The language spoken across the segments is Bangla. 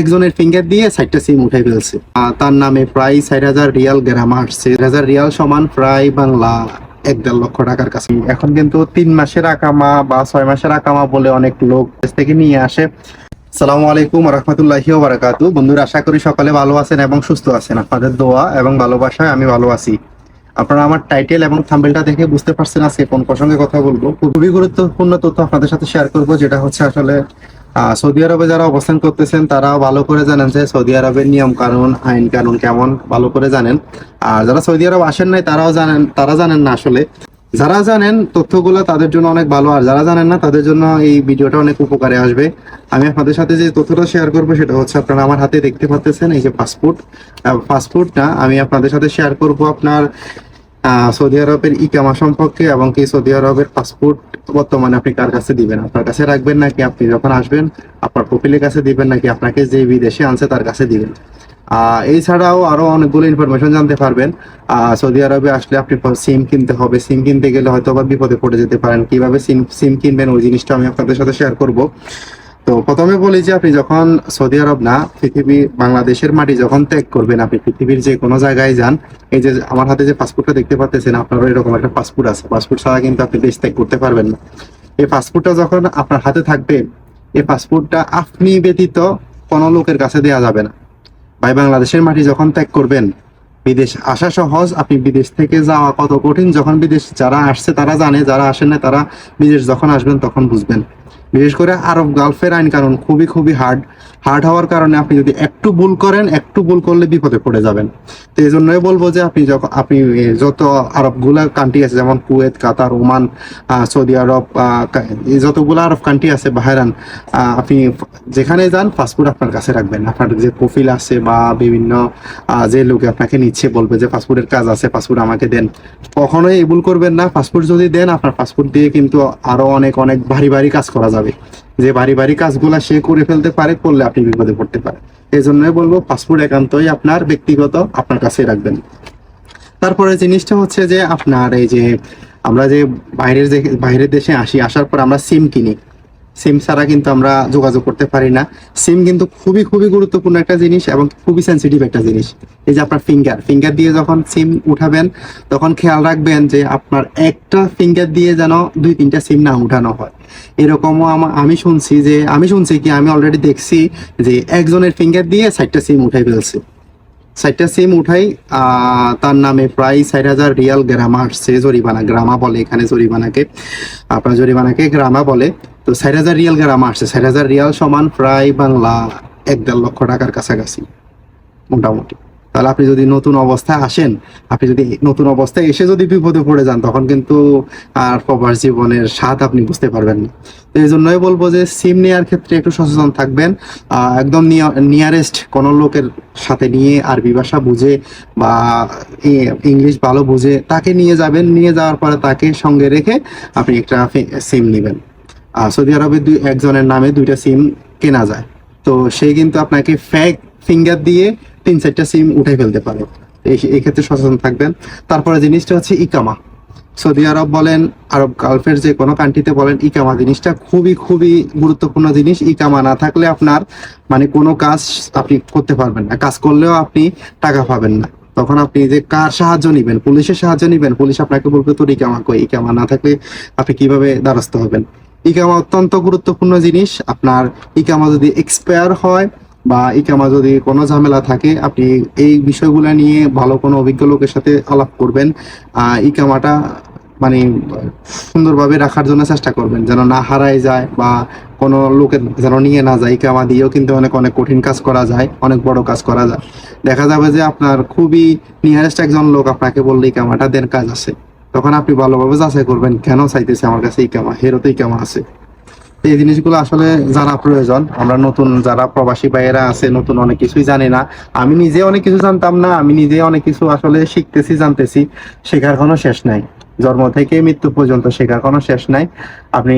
একজনের ফিঙ্গার দিয়ে সাইটটা সিম উঠাই ফেলছে। তার নামে প্রায় ষাট হাজার রিয়াল গ্রাম আসছে। হাজার রিয়াল সমান প্রায় বাংলা এক দেড় লক্ষ টাকার কাছে। এখন কিন্তু তিন মাসের আকামা বা ছয় মাসের আকামা বলে অনেক লোক দেশ থেকে নিয়ে আসে। সালামু আলাইকুম রহমতুল্লাহি বন্ধুরা, আশা করি সকালে ভালো আছেন এবং সুস্থ আছেন। আপনাদের দোয়া এবং ভালোবাসায় আমি ভালো আছি। আপনারা আমার টাইটেল এবং থাম্বেলটা দেখে বুঝতে পারছেন আজকে কোন প্রসঙ্গে কথা বলব। খুবই গুরুত্বপূর্ণ তথ্য আপনাদের সাথে শেয়ার করব, যেটা হচ্ছে আসলে সৌদি আরবে যারা অবস্থান করতেছেন তারা ভালো করে জানেন যে সৌদি আরবের নিয়ম কানুন আইন কানুন কেমন ভালো করে জানেন। আর যারা সৌদি আরব আসেন নাই, তারাও জানেন, তারা জানেন না আসলে। যারা জানেন, তথ্যগুলো তাদের জন্য অনেক ভালো, আর যারা জানেন না, তাদের জন্য এই ভিডিওটা অনেক উপকারে আসবে। আমি আপনাদের সাথে যে তথ্যটা শেয়ার করব, সেটা হচ্ছে আপনারা আমার হাতে দেখতে পাচ্ছেন এই যে পাসপোর্ট পাসপোর্টটা আমি আপনাদের সাথে শেয়ার করব আপনার সৌদি আরবের ইকামা সম্পর্কে এবং কি সৌদি আরবের পাসপোর্ট বর্তমানে আপনি কার কাছে দিবেন? আপনার কাছে রাখবেন নাকি আপনি যখন আসবেন, আপনার কপিলের কাছে দিবেন নাকি আপনাকে যে বিদেশে আনছে তার কাছে দিবেন? এছাড়াও আরও অনেকগুলো ইনফরমেশন জানতে পারবেন। সৌদি আরবে আসলে আপনি সিম কিনতে হবে। সিম কিনতে গেলে হয়তো বা বিপদে পড়ে যেতে পারেন। কীভাবে সিম সিম কিনবেন? ওই জিনিসটা আমি আপনাদের সাথে শেয়ার করব। তো প্রথমে বলি যে আপনি যখন সৌদি আরব না, পৃথিবী, বাংলাদেশের মাটি যখন ত্যাগ করবেন, আপনি পৃথিবীর যে কোনো জায়গায় যান, এই যে আমার হাতে যে পাসপোর্টটা দেখতে পাচ্ছেন, আপনারও এরকম একটা পাসপোর্ট আছে। পাসপোর্ট ছাড়া কিন্তু আপনি দেশ ত্যাগ করতে পারবেন না। এই পাসপোর্টটা যখন আপনার হাতে থাকবে, এই পাসপোর্টটা আপনি ব্যতীত কোনো লোকের কাছে দেওয়া যাবে না। ভাই, বাংলাদেশের মাটি যখন ত্যাগ করবেন, বিদেশ আসা সহজ, আপনি বিদেশ থেকে যাওয়া কত কঠিন, যখন বিদেশ যারা আসছে, তারা জানে, যারা আসেন না তারা বিদেশ যখন আসবেন, তখন বুঝবেন। বিশেষ করে আরব গালফের আইন কানুন খুবই খুবই হার্ড হার্ড হওয়ার কারণে আপনি যদি একটু ভুল করেন, একটু ভুল করলে বিপদে পড়ে যাবেন। তো এই জন্যই বলব যে আপনি যখন আপনি যত আরবগুলা কান্ট্রি আছে, যেমন Kuwait, Qatar, Oman Saudi Arab যতগুলো আরব কান্ট্রি আছে বাহারান আপনি যেখানে যান পাসপোর্ট আপনার কাছে রাখবেন। আপনার যে কফিল আছে বা বিভিন্ন যে লোকে আপনাকে নিচ্ছে, বলবে যে পাসপোর্টের কাজ আছে পাসপোর্ট আমাকে দেন। কখনোই এই ভুল করবেন না। পাসপোর্ট যদি দেন, আপনার পাসপোর্ট দিয়ে কিন্তু আরও অনেক অনেক ভারী ভারী কাজ করা যাবে। যে বাড়ি বাড়ি কাজগুলা সে করে ফেলতে পারে, করলে আপনি বিপদে পড়তে পারে এই জন্যই বলব, পাসপোর্ট একান্তই আপনার ব্যক্তিগত আপনার কাছে রাখবেন। তারপরে জিনিসটা হচ্ছে যে আপনার এই যে আমরা যে বাইরের বাইরের দেশে আসি, আসার পর আমরা সিম কিনি। সিম ছাড়া কিন্তু আমরা যোগাযোগ করতে পারি না। সিম কিন্তু খুবই খুবই গুরুত্বপূর্ণ একটা জিনিস এবং খুবই সেন্সিটিভ একটা জিনিস। এই যে আপনার ফিঙ্গার ফিঙ্গার দিয়ে যখন সিম উঠাবেন, তখন খেয়াল রাখবেন যে আপনার একটা ফিঙ্গার দিয়ে যেন দুই, তিনটা সিম না উঠানো হয়। এরকমও আমা- শুনছি যে, আমি শুনছি কি, আমি অলরেডি দেখছি যে একজনের ফিঙ্গার দিয়ে সাইডটা সিম উঠাই ফেলছে। সাইটটা সিম উঠাই তার নামে প্রায় ষাট হাজার রিয়াল গ্রামা আসছে, জরিমানা, গ্রামা বলে এখানে জরিমানাকে। আপনার জরিমানাকে গ্রামা বলে। তো ষাট হাজার রিয়াল গ্রামা আসছে ষাট হাজার রিয়াল সমান প্রায় বাংলা এক দেড় লক্ষ টাকার কাছাকাছি, মোটামুটি। তাহলে আপনি যদি নতুন অবস্থায় আসেন, আপনি যদি নতুন অবস্থায় এসে যদি বিপদে পড়ে যান, তখন কিন্তু আর প্রবাস জীবনের স্বাদ আপনি বুঝতে পারবেন না। তো এই জন্যই বলব যে সিম নেওয়ার ক্ষেত্রে একটু সচেতন থাকবেন। একদম নিয়ারেস্ট কোনো লোকের সাথে নিয়ে আরবি ভাষা বুঝে বা ইংলিশ ভালো বুঝে তাকে নিয়ে যাবেন। নিয়ে যাওয়ার পরে তাকে সঙ্গে রেখে আপনি একটা সিম নেবেন। সৌদি আরবে দুই একজনের নামে দুইটা সিম কেনা যায়। তো সে কিন্তু আপনাকে ফ্যাক ফিঙ্গার দিয়ে তিন চারটা সিম উঠে ফেলতে পারে। এই ক্ষেত্রে সচেতন থাকবেন। তারপরে জিনিসটা হচ্ছে ইকামা। সৌদি আরব বলেন, আরব গালফের যে কোনো কান্ট্রিতে বলেন, ইকামা জিনিসটা খুবই খুবই গুরুত্বপূর্ণ জিনিস। ইকামা না থাকলে আপনার মানে কোনো কাজ আপনি করতে পারবেন না। কাজ করলেও আপনি টাকা পাবেন না। তখন আপনি যে কার সাহায্য নিবেন, পুলিশের সাহায্য নিবেন, পুলিশ আপনাকে বলবে তোর ইকামা কই? ইকামা না থাকলে আপনি কীভাবে দ্বারস্থ হবেন? ইকামা অত্যন্ত গুরুত্বপূর্ণ জিনিস। আপনার ইকামা যদি এক্সপায়ার হয় বা ইকামা যদি কোনো ঝামেলা থাকে, আপনি এই বিষয়গুলো নিয়ে ভালো কোনো অভিজ্ঞ লোকের সাথে আলাপ করবেন। ইকামাটা মানে সুন্দরভাবে রাখার জন্য চেষ্টা করবেন, যেন না হারায় যায় বা কোনো লোকের যেন নিয়ে না যায়। ইকামা দিয়েও কিন্তু অনেক অনেক কঠিন কাজ করা যায়, অনেক বড় কাজ করা যায়। দেখা যাবে যে আপনার খুবই নিয়ারেস্ট একজন লোক আপনাকে বললে ইকামাটা দেন কাজ আছে। তখন আপনি ভালোভাবে যাচাই করবেন, কেন চাইতেছে আমার কাছে ইকামা হেরোতে ইকামা আছে। এই জিনিসগুলো আসলে জানা প্রয়োজন, আমরা নতুন যারা প্রবাসী ভাইয়েরা আছে, নতুন অনেক কিছুই জানি না। আমি নিজে অনেক কিছু জানতাম না, আমি নিজে অনেক কিছু আসলে শিখতেছি, জানতেছি, শেখার কোনো শেষ নাই। জন্ম থেকে মৃত্যু পর্যন্ত শেখার কোনো শেষ নাই। আপনি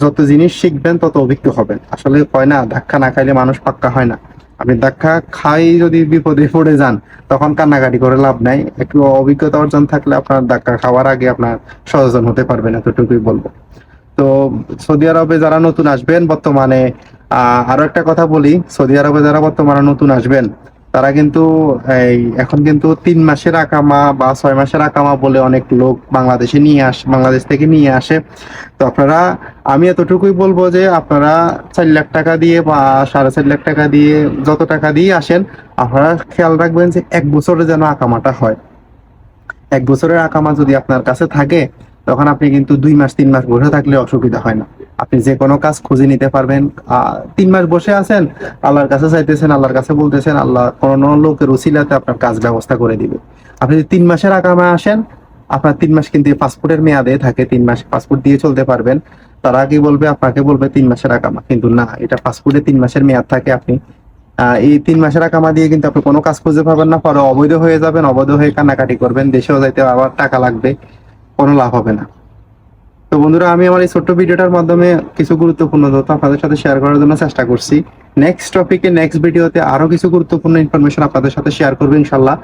যত জিনিস শিখবেন, তত অভিজ্ঞ হবেন। আসলে কয় না, ধাক্কা না খাইলে মানুষ পাক্কা হয় না। আপনি ধাক্কা খাই যদি বিপদে পড়ে যান, তখন কান্নাকাটি করে লাভ নাই। একটু অভিজ্ঞতা অর্জন থাকলে আপনার ধাক্কা খাওয়ার আগে আপনার সচেতন হতে পারবেন, এতটুকুই বলব। তো সৌদি আরবে যারা নতুন আসবেন, বর্তমানে আরও একটা কথা বলি, সৌদি আরবে যারা বর্তমানে নতুন আসবেন তারা কিন্তু এই, এখন কিন্তু তিন মাসের আকামা বা ছয় মাসের আকামা বলে অনেক লোক বাংলাদেশে নিয়ে আস, বাংলাদেশ থেকে নিয়ে আসে। তো আপনারা, আমি এতটুকুই বলব যে আপনারা চার লাখ টাকা দিয়ে বা সাড়ে চার লাখ টাকা দিয়ে যত টাকা দিয়ে আসেন, আপনারা খেয়াল রাখবেন যে এক বছরে যেন আকামাটা হয়। এক বছরের আকামা যদি আপনার কাছে থাকে, তখন আপনি কিন্তু দুই মাস, তিন মাস বসে থাকলে অসুবিধা হয় না। আপনি যে কোনো কাজ খুঁজে নিতে পারবেন। তিন মাস বসে আছেন, আল্লাহর কাছে চাইতেছেন, আল্লাহর কাছে বলতেছেন, আল্লাহ কোন লোকের উসিলাতে আপনার কাজ ব্যবস্থা করে দিবে। আপনি যদি তিন মাসের আকামা আসেন, আপনার তিন মাস কিন্তু পাসপোর্টের মেয়াদে থাকে, তিন মাস পাসপোর্ট দিয়ে চলতে পারবেন। তারা কি বলবে, আপনাকে বলবে তিন মাসের আকামা কিন্তু না, এটা পাসপোর্টে তিন মাসের মেয়াদ থাকে আপনি। এই তিন মাসের আকামা দিয়ে কিন্তু আপনি কোনো কাজ খুঁজে পাবেন না, পরে অবৈধ হয়ে যাবেন, অবৈধ হয়ে কান্নাকাটি করবেন, দেশেও যাইতে আবার টাকা লাগবে, কোনো লাভ হবে না। তো বন্ধুরা, আমি আমার এই ছোট্ট ভিডিওটার মাধ্যমে কিছু গুরুত্বপূর্ণ তথ্য আপনাদের সাথে শেয়ার করার জন্য চেষ্টা করছি। নেক্সট টপিকে নেক্সট ভিডিওতে আরও কিছু গুরুত্বপূর্ণ ইনফরমেশন আপনাদের সাথে শেয়ার করব, ইনশাল্লাহ।